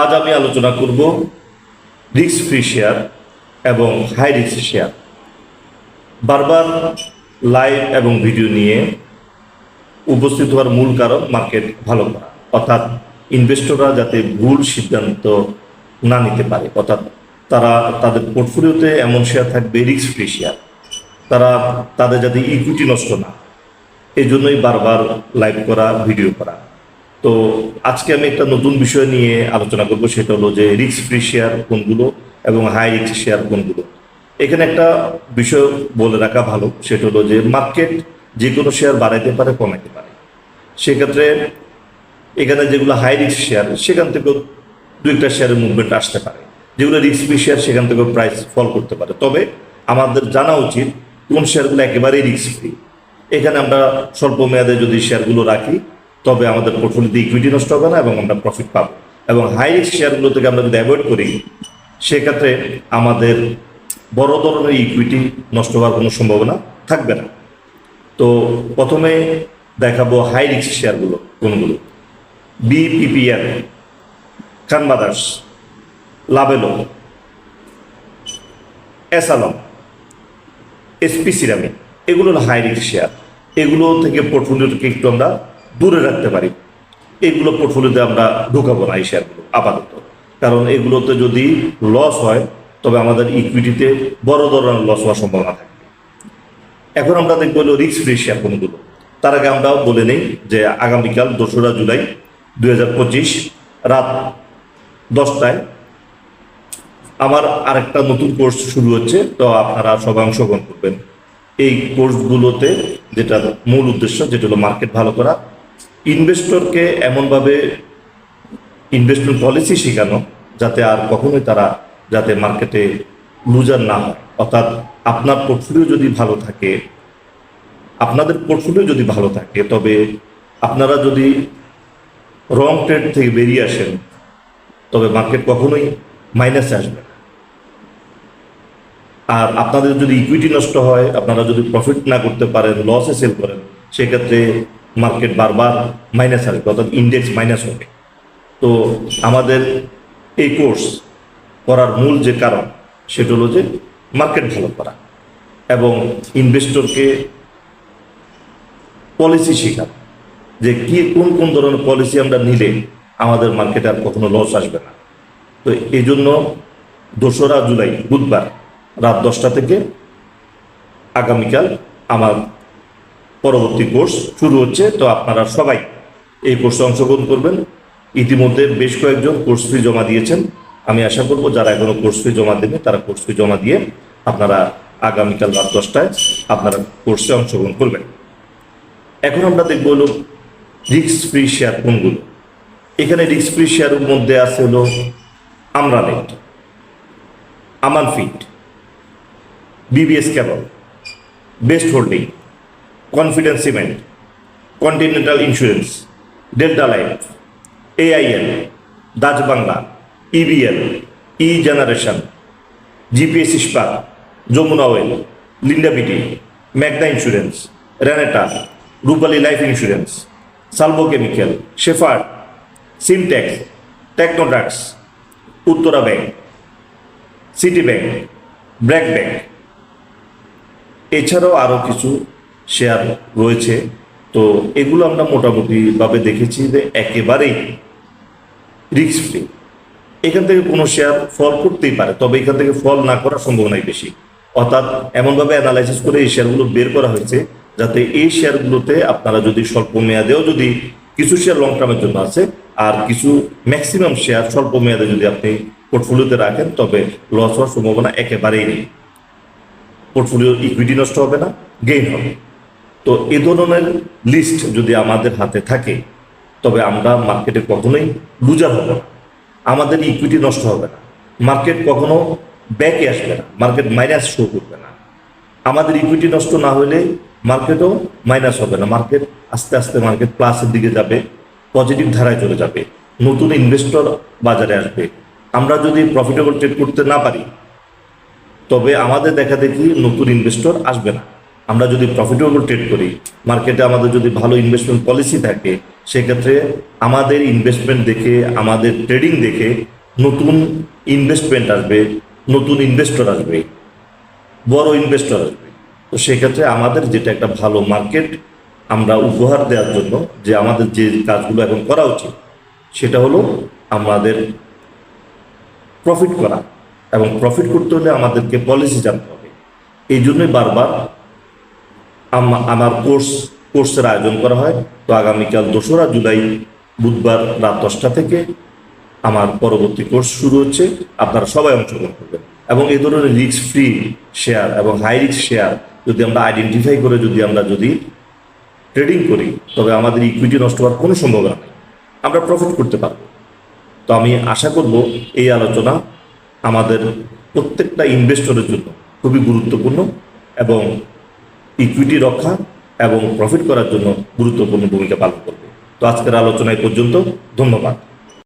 আজ আমি আলোচনা করব রিস্ক ফ্রি শেয়ার এবং হাই রিস্ক শেয়ার বারবার লাইভ এবং ভিডিও নিয়ে উপস্থিত হওয়ার মূল কারণ মার্কেট ভালো করা। অর্থাৎ ইনভেস্টররা যাতে ভুল সিদ্ধান্ত না নিতে পারে। অর্থাৎ তারা তাদের পোর্টফোলিওতে এমন শেয়ার থাকবে রিস্ক ফ্রি শেয়ার তারা তাদের যাতে ইকুইটি নষ্ট না এই জন্যই বারবার লাইভ করা ভিডিও করা। তো আজকে আমি একটা নতুন বিষয় নিয়ে আলোচনা করব, সেটা হলো যে রিস্ক ফ্রি শেয়ার কোনগুলো এবং হাই রিস্ক শেয়ার কোনগুলো। এখানে একটা বিষয় বলে রাখা ভালো, সেটা হলো যে মার্কেট যে কোনো শেয়ার বাড়াইতে পারে, কমাইতে পারে। সেক্ষেত্রে এখানে যেগুলো হাই রিস্ক শেয়ার সেখান থেকেও দু একটা শেয়ারের মুভমেন্ট আসতে পারে। যেগুলো রিস্ক ফ্রি শেয়ার সেখান থেকেও প্রাইস ফল করতে পারে। তবে আমাদের জানা উচিত কোন শেয়ারগুলো একেবারেই রিস্ক ফ্রি এখানে আমরা স্বল্প মেয়াদে যদি শেয়ারগুলো রাখি তবে আমাদের পোর্টফোলিওতে ইকুইটি নষ্ট হবে না এবং আমরা প্রফিট পাবো। এবং হাই রিস্ক শেয়ারগুলো থেকে আমরা যদি অ্যাভয়েড করি, সেক্ষেত্রে আমাদের বড় ধরনের ইকুইটি নষ্ট হওয়ার কোনো সম্ভাবনা থাকবে না। তো প্রথমে দেখাবো হাই রিক্স শেয়ারগুলো কোনগুলো? বিপিপিএল খান ব্রাদার্স লাভেলো এসালম এসপি সিরামিক এগুলো হাই রিক্স শেয়ার এগুলো থেকে পোর্টফোলিওটাকে একটু আমরা দূরে রাখতে পারি। এগুলো পোর্টফোলিওতে আমরা ঢুকাবো না এই শেয়ারগুলো আপাতত। কারণ এগুলোতে যদি লস হয়, তবে আমাদের ইকুইটিতে বড় ধরনের লস হওয়ার সম্ভাবনা থাকে। এখন আমরা দেখব হলো রিস্ক ফ্রি শেয়ার কোনগুলো। তার আগে আমরা বলে নেই যে আগামীকাল দোসরা জুলাই দু হাজার পঁচিশ রাত দশটায় আমার আরেকটা নতুন কোর্স শুরু হচ্ছে, তো আপনারা সবাই অংশগ্রহণ করবেন। এই কোর্সগুলোতে যেটা মূল উদ্দেশ্য, যেটা হলো মার্কেট ভালো করা ইনভেস্টরকে এমনভাবে ইনভেস্টমেন্ট পলিসি শেখানো যাতে আর কখনোই তারা যাতে মার্কেটে লুজার না হয়। অর্থাৎ আপনার পোর্টফোলিও যদি ভালো থাকে, আপনাদের পোর্টফোলিও যদি ভালো থাকে, তবে আপনারা যদি রং ট্রেড থেকে বেরিয়ে আসেন, তবে মার্কেট কখনোই মাইনাসে আসবে আর আপনাদের যদি ইকুইটি নষ্ট হয়, আপনারা যদি প্রফিট না করতে পারেন লসে সেল করেন, সেক্ষেত্রে মার্কেট বারবার মাইনাস আসবে, অর্থাৎ ইন্ডেক্স মাইনাস হবে। তো আমাদের এই কোর্স করার মূল যে কারণ, সেটা হলো যে মার্কেট ভালো করা এবং ইনভেস্টরকে পলিসি শেখানো যে কি, কোন কোন ধরনের পলিসি আমরা নিলে আমাদের মার্কেটে আর কখনো লস আসবে না। তো এই জন্য দোসরা জুলাই, বুধবার রাত দশটা থেকে আগামীকাল আমার পরবর্তী কোর্স শুরু হচ্ছে, তো আপনারা সবাই এই কোর্সে অংশগ্রহণ করবেন। ইতিমধ্যে বেশ কয়েকজন কোর্স ফি জমা দিয়েছেন। আমি আশা করব যারা এখনও কোর্স ফি জমা দেবে তারা কোর্স ফি জমা দিয়ে আপনারা আগামীকাল রাত দশটায় আপনারা কোর্সে অংশগ্রহণ করবেন। এখন আমরা দেখব হলো রিক্স ফ্রি শেয়ার কোনগুলো। এখানে রিক্স ফ্রি শেয়ারের মধ্যে আছে হলো Aamranet Aman feed BBS cable best holding confidence cement continental insurance Delta life AIL দাজ Bangla EBL E generation GPS Ispat Jamuna oil Linde BD Magna insurance Renata Rupali life insurance Salvo chemical Shepherd Sintex Techno Drugs Uttara bank city bank BRAC bank এছাড়াও আরও কিছু share রয়েছে। তো এগুলো আমরা মোটামুটিভাবে দেখেছি যে একেবারেই রিস্ক ফ্রি এখান থেকে কোনো শেয়ার ফল করতেই পারে, তবে এখান থেকে ফল না করার সম্ভাবনাই বেশি। অর্থাৎ এমনভাবে অ্যানালাইসিস করে এই শেয়ারগুলো বের করা হয়েছে, যাতে এই শেয়ারগুলোতে আপনারা যদি স্বল্প মেয়াদেও যদি কিছু শেয়ার লং টার্মের জন্য আছে, আর কিছু ম্যাক্সিমাম শেয়ার স্বল্প মেয়াদে যদি আপনি পোর্টফোলিওতে রাখেন, তবে লস হওয়ার সম্ভাবনা একেবারেই নেই। পোর্টফোলিও ইকুইটি নষ্ট হবে না গেইন হবে। তো এ ধরনের লিস্ট যদি আমাদের হাতে থাকে, তবে আমরা মার্কেটে কখনোই লুজার হব না। আমাদের ইকুইটি নষ্ট হবে না। মার্কেট কখনো ব্যাকে আসবে না। মার্কেট মাইনাস শো করবে না। আমাদের ইকুইটি নষ্ট না হলে মার্কেটও মাইনাস হবে না। মার্কেট আস্তে আস্তে মার্কেট প্লাসের দিকে যাবে পজিটিভ ধারায় চলে যাবে। নতুন ইনভেস্টর বাজারে আসবে। আমরা যদি প্রফিটেবল ট্রেড করতে না পারি, তবে আমাদের দেখা দেখি নতুন ইনভেস্টর আসবে না। আমরা যদি প্রফিটেবল ট্রেড করি মার্কেটে আমাদের যদি ভালো ইনভেস্টমেন্ট পলিসি থাকে, সেক্ষেত্রে আমাদের ইনভেস্টমেন্ট দেখে, আমাদের ট্রেডিং দেখে নতুন ইনভেস্টমেন্ট আসবে, নতুন ইনভেস্টর আসবে, বড় ইনভেস্টর আসবে। তো সেক্ষেত্রে আমাদের যেটা একটা ভালো মার্কেট আমরা উপহার দেওয়ার জন্য যে আমাদের যে কাজগুলো এখন করা উচিত, সেটা হলো আমাদের প্রফিট করা এবং প্রফিট করতে হলে আমাদেরকে পলিসি জানতে হবে। এই জন্যই বারবার আমার কোর্স, কোর্সের আয়োজন করা হয়। তো আগামীকাল দোসরা জুলাই, বুধবার রাত দশটা থেকে আমার পরবর্তী কোর্স শুরু হচ্ছে। আপনারা সবাই অংশগ্রহণ করবেন। এবং এই ধরনের রিস্ক ফ্রি শেয়ার এবং হাই রিক্স শেয়ার যদি আমরা আইডেন্টিফাই করে, যদি আমরা যদি ট্রেডিং করি, তবে আমাদের ইকুইটি নষ্ট হওয়ার কোনো সম্ভাবনা নেই। আমরা প্রফিট করতে পারব। তো আমি আশা করব এই আলোচনা আমাদের প্রত্যেকটা ইনভেস্টরের জন্য খুবই গুরুত্বপূর্ণ এবং ইকুইটি রক্ষা এবং প্রফিট করার জন্য গুরুত্বপূর্ণ ভূমিকা পালন করবে। তো আজকের আলোচনায় পর্যন্ত ধন্যবাদ।